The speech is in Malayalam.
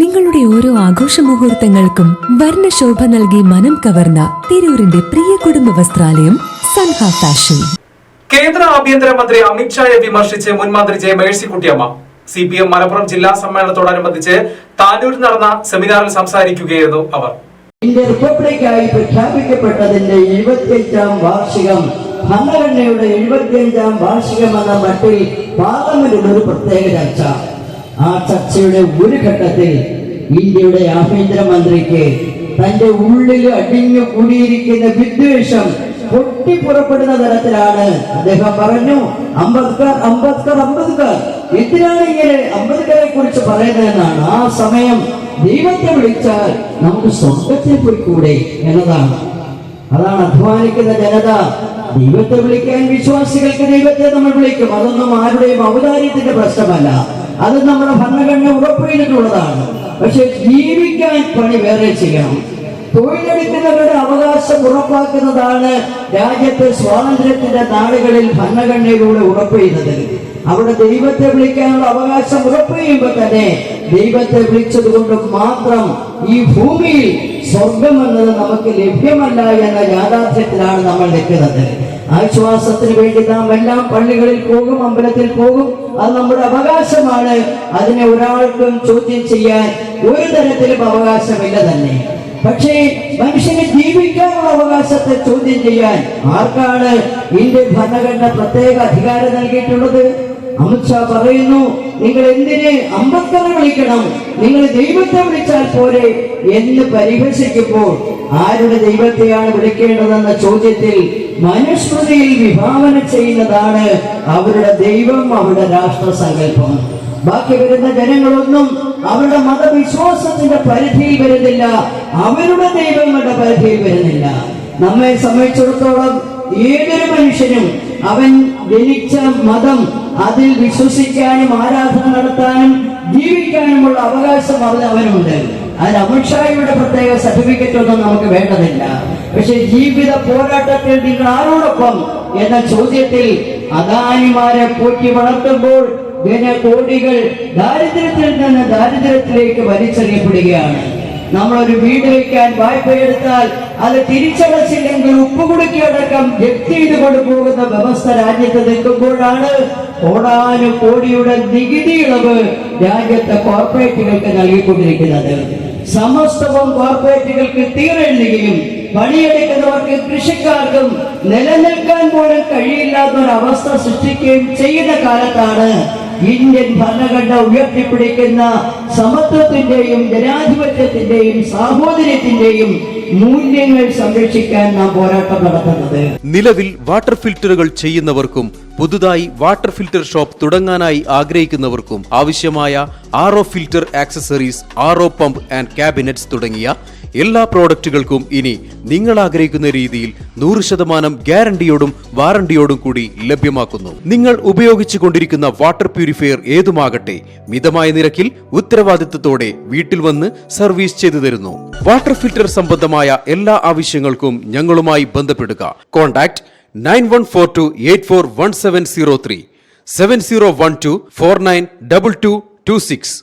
നിങ്ങളുടെ ഓരോ ആഘോഷ മുഹൂർത്തങ്ങൾക്കും വർണശോഭ നൽകി മനം കവർന്ന തിരൂരിന്റെ പ്രിയ കുടുംബ വസ്ത്രാലയം സൻഹ ഫാഷൻ. കേന്ദ്ര ആഭ്യന്തര മന്ത്രി അമിത്ഷായെ വിമർശിച്ച് മുൻമന്ത്രി J Mercykuttyamma. C P M Malappuram ജില്ലാ സമ്മേളനത്തോടനുബന്ധിച്ച് താനൂരിൽ നടന്ന സെമിനാറിൽ സംസാരിക്കുകയായിരുന്നു അവർ. ഇന്ത്യ റിപ്പബ്ലിക്കായി പ്രഖ്യാപിക്കപ്പെട്ടതിന്റെ എഴുപത്തിയഞ്ചാം വാർഷികം ഭരണഘടനയുടെ എഴുപത്തിയഞ്ചാം വാർഷികം എന്ന മട്ടിൽ പാർലമെന്റിൽ ഒരു പ്രത്യേക ചർച്ച. ആ ചർച്ചയുടെ ഒരു ഘട്ടത്തിൽ ഇന്ത്യയുടെ ആഭ്യന്തരമന്ത്രിക്ക് തന്റെ ഉള്ളിൽ അടിഞ്ഞു കൂടിയിരിക്കുന്ന വിദ്വേഷം പൊട്ടിപ്പുറപ്പെടുന്ന തരത്തിലാണ് അദ്ദേഹം പറഞ്ഞു. അംബേദ്കർ അംബേദ്കർ അംബേദ്കർ. എന്തിനാണ് ഇങ്ങനെ അംബേദ്കറെ കുറിച്ച് പറയുന്നതെന്നാണ്. ആ സമയം ദൈവത്തെ വിളിച്ചാൽ നമുക്ക് സ്വർഗത്തിൽ പോയിക്കൂടെ എന്നതാണ്. അതാണ് അധ്വാനിക്കുന്ന ജനത. ദൈവത്തെ വിളിക്കാൻ വിശ്വാസികൾക്ക് ദൈവത്തെ നമ്മൾ വിളിക്കും. അതൊന്നും ആരുടെയും ഔദാര്യത്തിന്റെ പ്രശ്നമല്ല. അത് നമ്മുടെ ഭരണഘടന ഉറപ്പുവരുന്നുള്ളതാണ് പക്ഷെ ജീവിക്കാൻ പണി വേറെ ചെയ്യണം. തൊഴിലെടുക്കുന്നവരുടെ അവകാശം ഉറപ്പാക്കുന്നതാണ് രാജ്യത്തെ സ്വാതന്ത്ര്യത്തിന്റെ നാടുകളിൽ ഭരണഘടനയിലൂടെ ഉറപ്പ് ചെയ്യുന്നത് അവിടെ ദൈവത്തെ വിളിക്കാനുള്ള അവകാശം ഉറപ്പ് ചെയ്യുമ്പോൾ തന്നെ ദൈവത്തെ വിളിച്ചത് കൊണ്ട് മാത്രം ഈ ഭൂമിയിൽ സ്വർഗം എന്നത് നമുക്ക് ലഭ്യമല്ല എന്ന യാഥാർത്ഥ്യത്തിലാണ് നമ്മൾ നിൽക്കുന്നത്. ആശ്വാസത്തിന് വേണ്ടി നാം എല്ലാം പള്ളികളിൽ പോകും അമ്പലത്തിൽ പോകും. അത് നമ്മുടെ അവകാശമാണ്. അതിനെ ഒരാൾക്കും ചോദ്യം ചെയ്യാൻ ഒരു തരത്തിലും അവകാശമില്ല തന്നെ. പക്ഷേ മനുഷ്യന് ജീവിക്കാനുള്ള അവകാശത്തെ ചോദ്യം ചെയ്യാൻ ആർക്കാണ് ഇന്ത്യൻ ഭരണഘടന പ്രത്യേക അധികാരം നൽകിയിട്ടുള്ളത്? അമിത്ഷാ പറയുന്നു നിങ്ങൾ എന്തിനെ അമ്പത്തറ വിളിക്കണം? നിങ്ങൾ ദൈവത്തെ വിളിച്ചാൽ പോരെ എന്ന് പരിഹസിക്കുമ്പോൾ ആരുടെ ദൈവത്തെയാണ് വിളിക്കേണ്ടതെന്ന ചോദ്യത്തിൽ മനുസ്മൃതിയിൽ വിഭാവന ചെയ്യുന്നതാണ് അവരുടെ ദൈവം അവരുടെ രാഷ്ട്രസങ്കല്പം. ബാക്കി വരുന്ന ജനങ്ങളൊന്നും അവരുടെ മതവിശ്വാസത്തിന്റെ പരിധിയിൽ വരുന്നില്ല അവരുടെ ദൈവങ്ങളുടെ പരിധിയിൽ വരുന്നില്ല. നമ്മെ സംബന്ധിച്ചിടത്തോളം ഏതൊരു മനുഷ്യനും അവൻ ജനിച്ച മതം അതിൽ വിശ്വസിക്കാനും ആരാധന നടത്താനും ജീവിക്കാനുമുള്ള അവകാശം അവന് അവനുണ്ട്. അതിന് അമിത്ഷായുടെ പ്രത്യേക സർട്ടിഫിക്കറ്റ് ഒന്നും നമുക്ക് വേണ്ടതില്ല. പക്ഷെ ജീവിത പോരാട്ടത്തിൽ നിങ്ങൾ ആരോടൊപ്പം എന്ന ചോദ്യത്തിൽ അദാനിമാരെ പോറ്റി വളർത്തുമ്പോൾ ജനകോടികൾ ദാരിദ്ര്യത്തിൽ നിന്ന് ദാരിദ്ര്യത്തിലേക്ക് വലിച്ചെറിയപ്പെടുകയാണ്. നമ്മളൊരു വീട് വയ്ക്കാൻ വായ്പയെടുത്താൽ അത് തിരിച്ചടച്ചില്ലെങ്കിൽ ഉപ്പുകുടുക്കിയടക്കം വ്യക്തി ചെയ്ത് കൊണ്ടുപോകുന്ന വ്യവസ്ഥ രാജ്യത്ത് നിൽക്കുമ്പോഴാണ് ഓടാനും കോടിയുടെ നികുതി ഇളവ് രാജ്യത്തെ കോർപ്പറേറ്റുകൾക്ക് നൽകിക്കൊണ്ടിരിക്കുന്നത്. സമസ്തവും കോർപ്പറേറ്റുകൾക്ക് തീരെഴുതുകയും പണിയെടുക്കുന്നവർക്ക് കൃഷിക്കാർക്കും നിലനിൽക്കാൻ പോലും കഴിയില്ലാത്ത ഒരു അവസ്ഥ സൃഷ്ടിക്കുകയും ചെയ്യുന്ന കാലത്താണ് ഇന്ത്യൻ ഭരണഘടന ഉയർത്തിപ്പിടിക്കുന്ന സമത്വത്തിന്റെയും ജനാധിപത്യത്തിന്റെയും സാഹോദര്യത്തിന്റെയും മൂല്യങ്ങൾ സംരക്ഷിക്കാൻ നാം പോരാട്ടം നടത്തുന്നത്. നിലവിൽ വാട്ടർ ഫിൽറ്ററുകൾ ചെയ്യുന്നവർക്കും പുതുതായി വാട്ടർ ഫിൽറ്റർ ഷോപ്പ് തുടങ്ങാനായി ആഗ്രഹിക്കുന്നവർക്കും ആവശ്യമായ R O filter accessories R O pump and cabinets തുടങ്ങിയ എല്ലാ പ്രോഡക്റ്റുകൾക്കും ഇനി നിങ്ങൾ ആഗ്രഹിക്കുന്ന രീതിയിൽ നൂറ് ശതമാനം ഗ്യാരണ്ടിയോടും വാറണ്ടിയോടും കൂടി ലഭ്യമാക്കുന്നു. നിങ്ങൾ ഉപയോഗിച്ചു കൊണ്ടിരിക്കുന്ന വാട്ടർ പ്യൂരിഫയർ ഏതുമാകട്ടെ മിതമായ നിരക്കിൽ ഉത്തരവാദിത്തത്തോടെ വീട്ടിൽ വന്ന് സർവീസ് ചെയ്തു തരുന്നു. വാട്ടർ ഫിൽറ്റർ സംബന്ധമായ എല്ലാ ആവശ്യങ്ങൾക്കും ഞങ്ങളുമായി ബന്ധപ്പെടുക. Contact nine one four two eight four one seven zero three seven zero one two four nine double two two six.